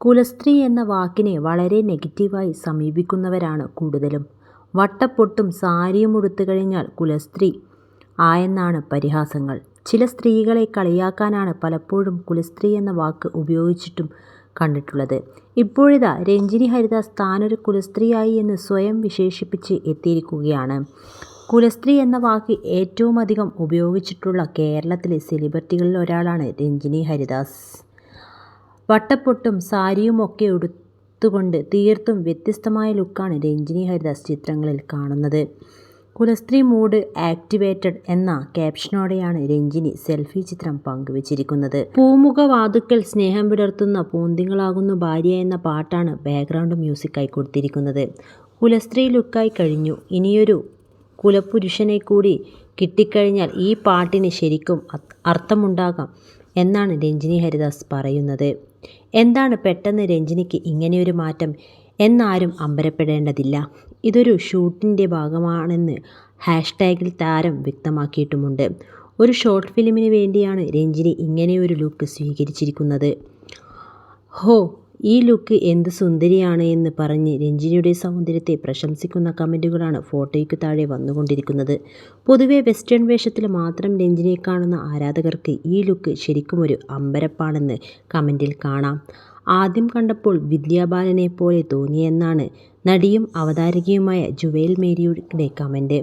കുലസ്ത്രീ എന്ന വാക്കിനെ വളരെ നെഗറ്റീവായി സമീപിക്കുന്നവരാണ് കൂടുതലും. വട്ടപ്പൊട്ടും സാരിയും ഉടുത്തു കഴിഞ്ഞാൽ കുലസ്ത്രീ ആയെന്നാണ് പരിഹാസങ്ങൾ. ചില സ്ത്രീകളെ കളിയാക്കാനാണ് പലപ്പോഴും കുലസ്ത്രീ എന്ന വാക്ക് ഉപയോഗിച്ചിട്ടും കണ്ടിട്ടുള്ളത്. ഇപ്പോഴിതാ രഞ്ജിനി ഹരിദാസ് താനൊരു കുലസ്ത്രീയായി എന്ന് സ്വയം വിശേഷിപ്പിച്ച് എത്തിയിരിക്കുകയാണ്. കുലസ്ത്രീ എന്ന വാക്ക് ഏറ്റവുമധികം ഉപയോഗിച്ചിട്ടുള്ള കേരളത്തിലെ സെലിബ്രിറ്റികളിലൊരാളാണ് രഞ്ജിനി ഹരിദാസ്. വട്ടപ്പൊട്ടും സാരിയുമൊക്കെ ഉടുത്തുകൊണ്ട് തീർത്തും വ്യത്യസ്തമായ ലുക്കാണ് രഞ്ജിനി ഹരിദാസ് ചിത്രങ്ങളിൽ കാണുന്നത്. കുലസ്ത്രീ മൂഡ് ആക്ടിവേറ്റഡ് എന്ന ക്യാപ്ഷനോടെയാണ് രഞ്ജിനി സെൽഫി ചിത്രം പങ്കുവച്ചിരിക്കുന്നത്. പൂമുഖവാതുക്കൽ സ്നേഹം വിടർത്തുന്ന പൂന്തിങ്ങളാകുന്നു ഭാര്യ എന്ന പാട്ടാണ് ബാക്ക്ഗ്രൗണ്ട് മ്യൂസിക്കായി കൊടുത്തിരിക്കുന്നത്. കുലസ്ത്രീ ലുക്കായി കഴിഞ്ഞു. ഇനിയൊരു കുലപുരുഷനെ കൂടി കിട്ടിക്കഴിഞ്ഞാൽ ഈ പാട്ടിന് ശരിക്കും അർഥമുണ്ടാകാം എന്നാണ് രഞ്ജിനി ഹരിദാസ് പറയുന്നത്. എന്താണ് പെട്ടെന്ന് രഞ്ജിനിക്ക് ഇങ്ങനെയൊരു മാറ്റം എന്നാരും അമ്പരപ്പെടേണ്ടതില്ല. ഇതൊരു ഷൂട്ടിന്റെ ഭാഗമാണെന്ന് ഹാഷ്ടാഗിൽ താരം വ്യക്തമാക്കിയിട്ടുമുണ്ട്. ഒരു ഷോർട്ട് ഫിലിമിന് വേണ്ടിയാണ് രഞ്ജിനി ഇങ്ങനെയൊരു ലുക്ക് സ്വീകരിച്ചിരിക്കുന്നത്. ഹോ ഈ ലുക്ക് എന്ത് സുന്ദരിയാണ് എന്ന് പറഞ്ഞ് രഞ്ജിനിയുടെ സൗന്ദര്യത്തെ പ്രശംസിക്കുന്ന കമന്റുകളാണ് ഫോട്ടോയ്ക്ക് താഴെ വന്നുകൊണ്ടിരിക്കുന്നത്. പൊതുവെ വെസ്റ്റേൺ വേഷത്തിൽ മാത്രം രഞ്ജിനിയെ കാണുന്ന ആരാധകർക്ക് ഈ ലുക്ക് ശരിക്കും ഒരു അമ്പരപ്പാണെന്ന് കമന്റിൽ കാണാം. ആദ്യം കണ്ടപ്പോൾ വിദ്യാബാലനെ പോലെ തോന്നിയെന്നാണ് നടിയും അവതാരകയുമായ ജുവേൽ മേരിയുടെ കമന്റ്.